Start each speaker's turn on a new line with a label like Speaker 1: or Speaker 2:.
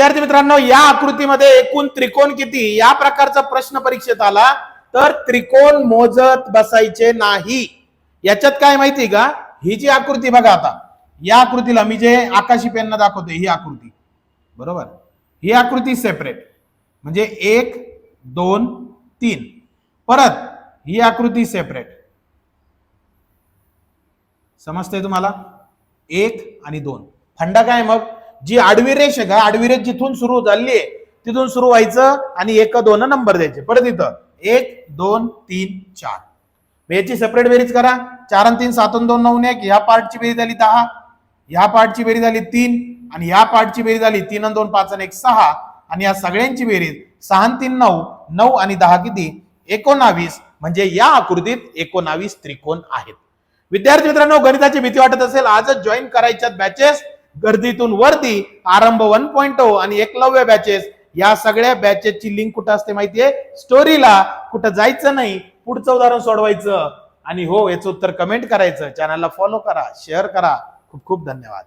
Speaker 1: विद्यार्थी मित्रांनो या आकृतीमध्ये एकूण त्रिकोण किती? या प्रकारचा प्रश्न परीक्षेत आला तर त्रिकोण मोजत बसायचे नाही. याच्यात काय माहिती का? ही जी आकृती बघा आता. या आकृतीला मी जे आकाशी पेन दाखवतोय ही आकृती. बरोबर? ही आकृती सेपरेट म्हणजे एक दोन तीन. परत ही आकृती सेपरेट समजतंय तुम्हाला? एक आणि दोन. फंडा काय मग? जी आडवी रेष आहे का? आडवी रेष जिथून सुरू झाली आहे तिथून सुरू व्हायचं आणि एक दोन नंबर द्यायचे. परत इथं. एक दोन तीन चार. याची सेपरेट बेरीज करा. चार आणि तीन सात दोन नऊ एक. ह्या पार्टची बेरीज झाली दहा. ह्या पार्टची बेरीज झाली तीन. आणि ह्या पार्टची बेरीज झाली तीन आणि दोन पाच आणि एक सहा. आणि या सगळ्यांची बेरीज सहा आणि तीन नऊ. नऊ आणि दहा किती? एकोणावीस. म्हणजे या आकृतीत एकोणावीस त्रिकोण आहेत. विद्यार्थी मित्रांनो गणिताची भीती वाटत असेल आजच जॉईन करायच्यात बॅचेस गर्दीतून वरती आरंभ वन पॉईंट oh आणि एकलव्य बॅचेस या सगळ्या बॅचेसची लिंक कुठं असते माहितीये? स्टोरीला कुठं जायचं नाही पुढचं उदाहरण सोडवायचं. आणि हो याचं उत्तर कमेंट करायचं. चॅनलला फॉलो करा शेअर करा. खूप खूप धन्यवाद.